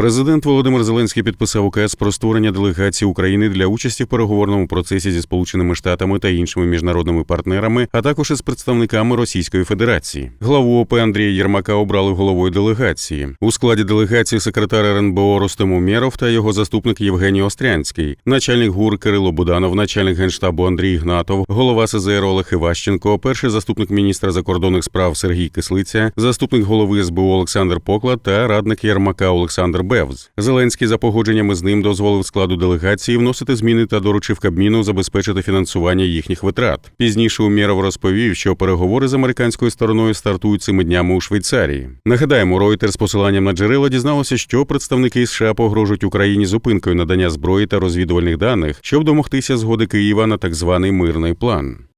Президент Володимир Зеленський підписав указ про створення делегації України для участі в переговорному процесі зі Сполученими Штатами та іншими міжнародними партнерами, а також із представниками Російської Федерації. Главу ОП Андрія Єрмака обрали головою делегації. У складі делегації секретар РНБО Ростем Умєров та його заступник Євгеній Острянський, начальник ГУР Кирило Буданов, начальник генштабу Андрій Гнатов, голова СЗР Олег Іващенко, перший заступник міністра закордонних справ Сергій Кислиця, заступник голови СБУ Олександр Поклад та радник Єрмака Олександр Бевз. Зеленський за погодженнями з ним дозволив складу делегації вносити зміни та доручив Кабміну забезпечити фінансування їхніх витрат. Пізніше Умєров розповів, що переговори з американською стороною стартують цими днями у Швейцарії. Нагадаємо, Reuters з посиланням на джерела дізналося, що представники США погрожують Україні зупинкою надання зброї та розвідувальних даних, щоб домогтися згоди Києва на так званий мирний план.